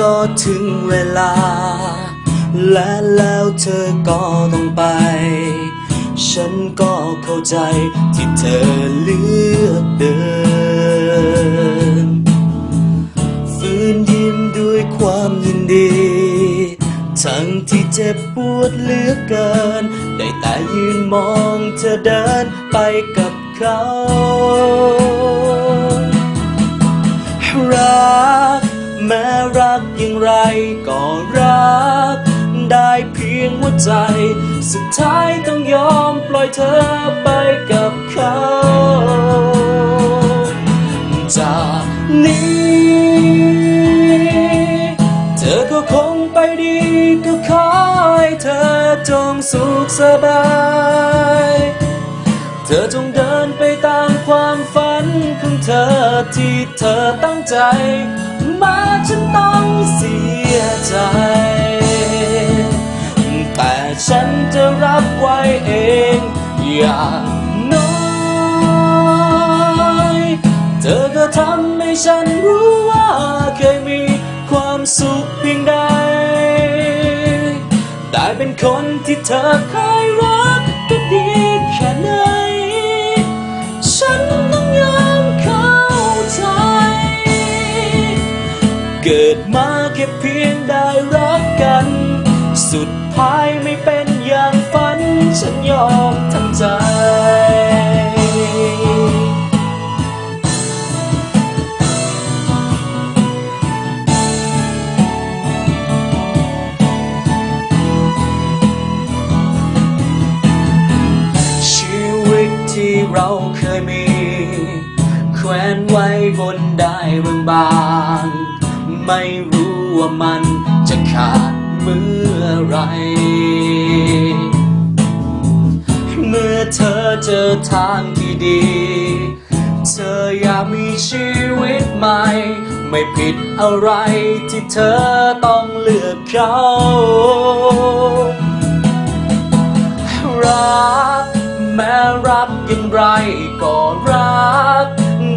ก็ถึงเวลา และแล้วเธอก็ต้องไป ฉันก็เข้าใจที่เธอเลือกเดินฝืนยิ้มด้วยความยินดี ทั้งที่เจ็บปวดเหลือเกิน ได้แต่ยืนมองเธอเดินไปกับเขา ก็รัก ได้เพียงหัวใจ สุดท้ายต้องยอมปล่อยเธอไปกับเขาจากนี้ เธอก็คงไปดีก็ขอให้เธอจงสุขสบาย เธอจงเดินไปตามความฝันของเธอที่เธอตั้งใจ มาฉันต้องเสีย ใจ แต่ฉันจะรับไว้เองอย่างน้อย เธอก็ทำให้ฉันรู้ว่าเคยมีความสุขเพียงใด ได้เป็นคนที่เธอเคยรักก็ดีแค่ไหน ฉันต้องยอมเข้าใจ เกิดมา เพียงได้รักกัน สุดท้ายไม่เป็นอย่างฝัน ฉันยอมทำใจ ชีวิตที่เราเคยมี แขวนไว้บนได้เบื้องบาง ไม่รู้ ว่ามันจะขาดเมื่อไรเมื่อเธอเจอทางที่ดี เธออยากมีชีวิตใหม่ ไม่ผิดอะไรที่เธอต้องเลือกเขา รัก แม้รักอย่างไรก็รัก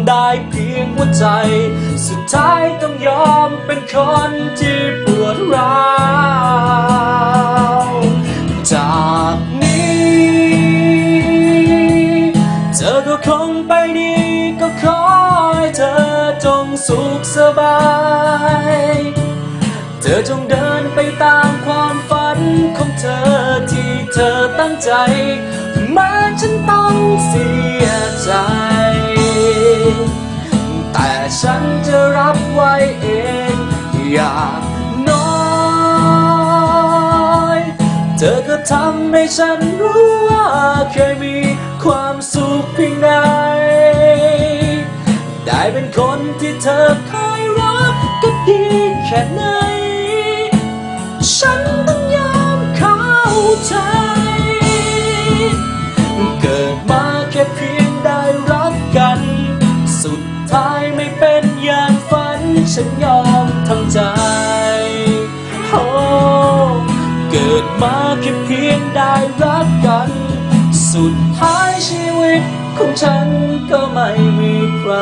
ได้เพียงหัวใจ สุดท้ายต้องยอม เป็นคนที่ปวดร้าวจากนี้ เธอก็คงไปดีก็ขอให้เธอจงสุขสบาย เธอจงเดินไปตามความฝันของเธอที่เธอตั้งใจแม้ฉันต้องเสีย เธอก็ทำให้ฉันรู้ว่าเคยมีความสุขเพียงใด ได้เป็นคนที่เธอเคยรักก็ดีแค่ไหน ฉันต้องยอมเข้าใจ เกิดมาแค่เพียงได้รักกัน สุดท้ายไม่เป็นอย่างฝัน ฉันยอมทำใจโอ้ เกิดมาแค่เพียงได้รักกัน สุดท้ายชีวิตของฉันก็ไม่มีใคร